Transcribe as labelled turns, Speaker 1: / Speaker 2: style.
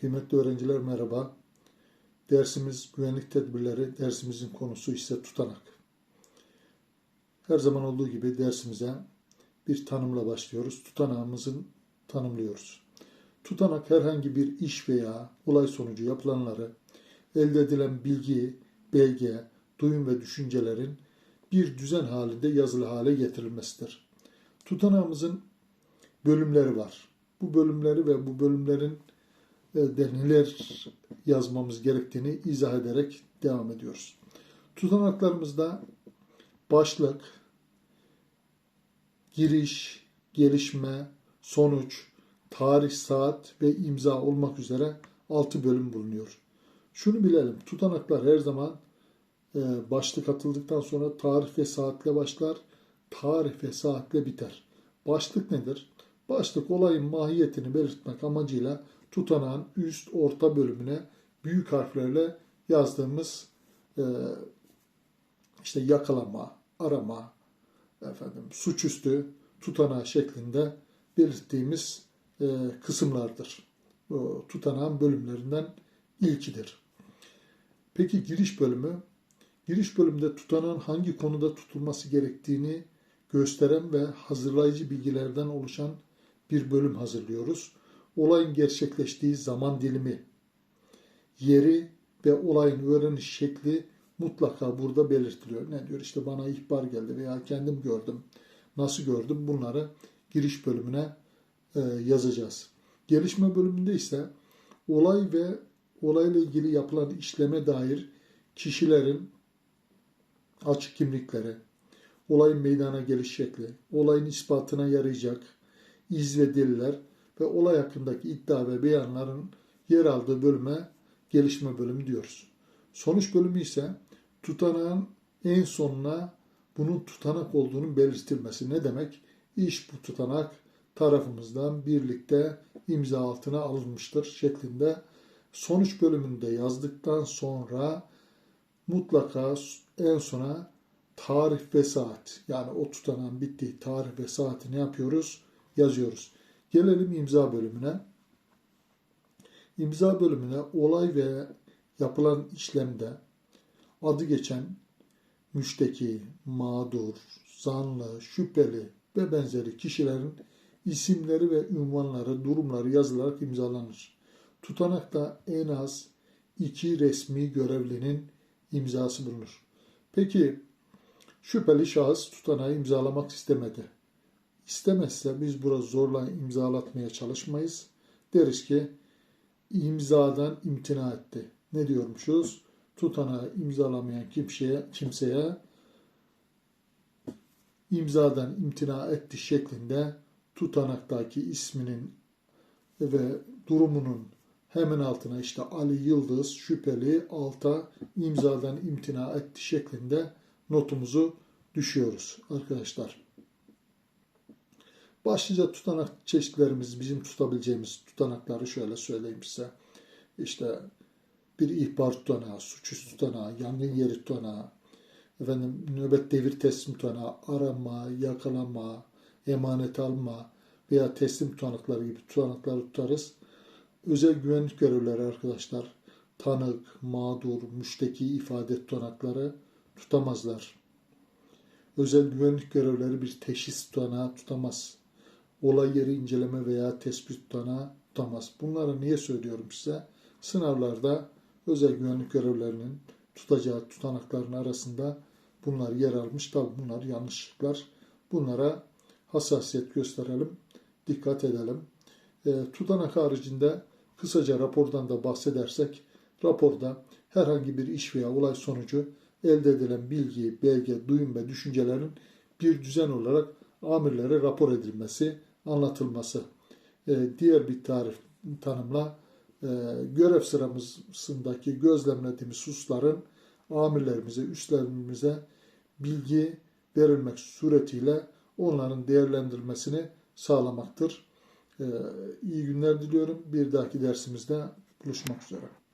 Speaker 1: Kıymetli öğrenciler merhaba. Dersimiz güvenlik tedbirleri, dersimizin konusu ise tutanak. Her zaman olduğu gibi dersimize bir tanımla başlıyoruz. Tutanağımızın tanımlıyoruz. Tutanak herhangi bir iş veya olay sonucu yapılanları, elde edilen bilgi, belge, duyum ve düşüncelerin bir düzen halinde yazılı hale getirilmesidir. Tutanağımızın bölümleri var. Bu bölümleri ve bu bölümlerin neler yazmamız gerektiğini izah ederek devam ediyoruz. Tutanaklarımızda başlık, giriş, gelişme, sonuç, tarih, saat ve imza olmak üzere 6 bölüm bulunuyor. Şunu bilelim, tutanaklar her zaman e, başlık atıldıktan sonra tarih ve saatle başlar, tarih ve saatle biter. Başlık nedir? Başlık olayın mahiyetini belirtmek amacıyla tutanağın üst orta bölümüne büyük harflerle yazdığımız e, işte yakalama, arama, efendim suçüstü tutanağı şeklinde belirttiğimiz e, kısımlardır. O tutanağın bölümlerinden ilkidir. Peki giriş bölümü? Giriş bölümde tutanağın hangi konuda tutulması gerektiğini gösteren ve hazırlayıcı bilgilerden oluşan bir bölüm hazırlıyoruz. Olayın gerçekleştiği zaman dilimi, yeri ve olayın öğreniş şekli mutlaka burada belirtiliyor. Ne diyor? İşte bana ihbar geldi veya kendim gördüm. Nasıl gördüm? Bunları giriş bölümüne e, yazacağız. Gelişme bölümünde ise olay ve olayla ilgili yapılan işleme dair kişilerin açık kimlikleri, olayın meydana geliş şekli, olayın ispatına yarayacak iz ve deliller ve olay hakkındaki iddia ve beyanların yer aldığı bölüme gelişme bölümü diyoruz. Sonuç bölümü ise tutanağın en sonuna bunun tutanak olduğunun belirtilmesi. Ne demek? İş bu tutanak tarafımızdan birlikte imza altına alınmıştır şeklinde sonuç bölümünde yazdıktan sonra mutlaka en sona tarih ve saat yani o tutanağın bittiği tarih ve saati ne yapıyoruz? Yazıyoruz. Gelelim imza bölümüne. İmza bölümüne olay ve yapılan işlemde adı geçen müşteki, mağdur, zanlı, şüpheli ve benzeri kişilerin isimleri ve ünvanları, durumları yazılarak imzalanır. Tutanakta en az iki resmi görevlinin imzası bulunur. Peki şüpheli şahıs tutanağı imzalamak istemedi. İstemezse biz burada zorla imzalatmaya çalışmayız. Deriz ki imzadan imtina etti. Ne diyormuşuz? Tutanağı imzalamayan kimseye, kimseye imzadan imtina etti şeklinde tutanaktaki isminin ve durumunun hemen altına işte Ali Yıldız şüpheli alta imzadan imtina etti şeklinde notumuzu düşüyoruz arkadaşlar. Başlıca tutanak çeşitlerimiz, bizim tutabileceğimiz tutanakları şöyle söyleyeyim size. İşte bir ihbar tutanağı, suçüstü tutanağı, yangın yeri tutanağı, efendim nöbet devir teslim tutanağı, arama, yakalama, emanet alma veya teslim tutanakları gibi tutanakları tutarız. Özel güvenlik görevlileri arkadaşlar, tanık, mağdur, müşteki ifade tutanakları tutamazlar. Özel güvenlik görevlileri bir teşhis tutanağı tutamaz olay yeri inceleme veya tespit tutanağı tutamaz. Bunları niye söylüyorum size? Sınavlarda özel güvenlik görevlerinin tutacağı tutanakların arasında bunlar yer almış. Tabi bunlar yanlışlıklar. Bunlara hassasiyet gösterelim, dikkat edelim. E, tutanak haricinde kısaca rapordan da bahsedersek, raporda herhangi bir iş veya olay sonucu elde edilen bilgi, belge, duyum ve düşüncelerin bir düzen olarak amirlere rapor edilmesi, anlatılması. E, diğer bir tarif tanımla e, görev sıramızındaki gözlemlediğimiz hususların amirlerimize, üstlerimize bilgi verilmek suretiyle onların değerlendirilmesini sağlamaktır. E, iyi günler diliyorum. Bir dahaki dersimizde buluşmak üzere.